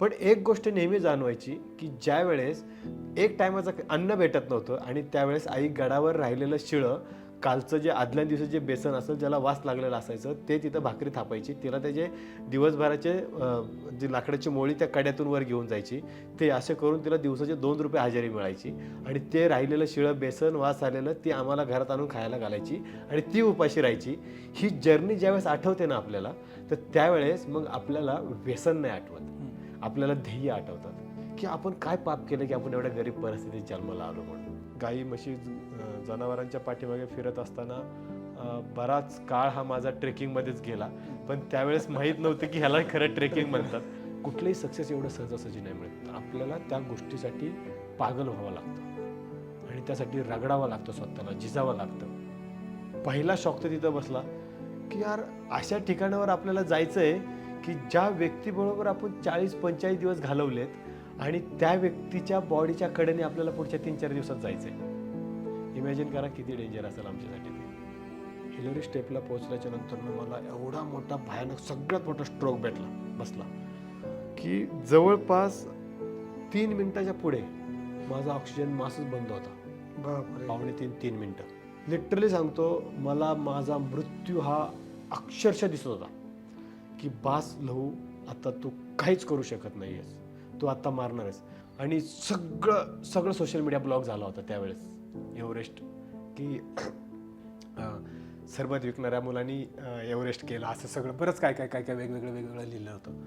पण एक गोष्ट नेहमी जाणवायची की ज्या वेळेस एक टायमाचं अन्न भेटत नव्हतं आणि त्यावेळेस आई गडावर राहिलेलं शिळं कालचं जे आदल्या दिवशी जे बेसन असेल ज्याला वास लागलेलं असायचं ते तिथं भाकरी थापायची. तिला त्याचे दिवसभराचे जी लाकडाची मोळी त्या कड्यातून वर घेऊन जायची. ते असे करून तिला दिवसाचे दोन रुपये हजेरी मिळायची. आणि ते राहिलेलं शिळं बेसन वास आलेलं ती आम्हाला घरात आणून खायला घालायची आणि ती उपाशी राहायची. ही जर्नी ज्यावेळेस आठवते ना आपल्याला तर त्यावेळेस मग आपल्याला व्यसन नाही आठवत. आपल्याला ध्येय आठवतात की आपण काय पाप केलं की आपण एवढ्या गरीब परिस्थितीत जन्माला आलो म्हणून. गाई म्हशी जनावरांच्या पाठीमागे फिरत असताना बराच काळ हा माझा ट्रेकिंगमध्येच गेला. पण त्यावेळेस माहीत नव्हतं की ह्याला खरं ट्रेकिंग म्हणतात. कुठलंही सक्सेस एवढं सहजासहजी नाही मिळत. आपल्याला त्या गोष्टीसाठी पागल व्हावं लागतं. आणि त्यासाठी रगडावं लागतं स्वतःला झिजावं लागतं. पहिला शॉक तर तिथं बसला की यार अशा ठिकाणावर आपल्याला जायचं आहे की ज्या व्यक्तीबरोबर आपण चाळीस पंचेचाळीस दिवस घालवलेत आणि त्या व्यक्तीच्या बॉडीच्या कडेने आपल्याला पुढच्या तीन चार दिवसात जायचं आहे इमॅजिन करा किती डेंजर असेल आमच्यासाठी ते. हिलरी स्टेपला पोहोचल्याच्या नंतर मला एवढा मोठा भयानक सगळ्यात मोठा स्ट्रोक भेटला बसला. की जवळपास तीन मिनिटाच्या पुढे माझा ऑक्सिजन मासच बंद होता. पावणे तीन तीन मिनटं. लिटरली सांगतो मला माझा मृत्यू हा अक्षरशः दिसत होता. की बास लहू आता तू काहीच करू शकत नाही आहेस तू आता मारणार आहेस. आणि सगळं सगळं सोशल मीडिया ब्लॉग झाला होता त्यावेळेस. एव्हरेस्ट की सरबत विकणाऱ्या मुलांनी एव्हरेस्ट केला असं सगळं. बरंच काय काय काय काय वेगवेगळं वेगवेगळं लिहिलं होतं.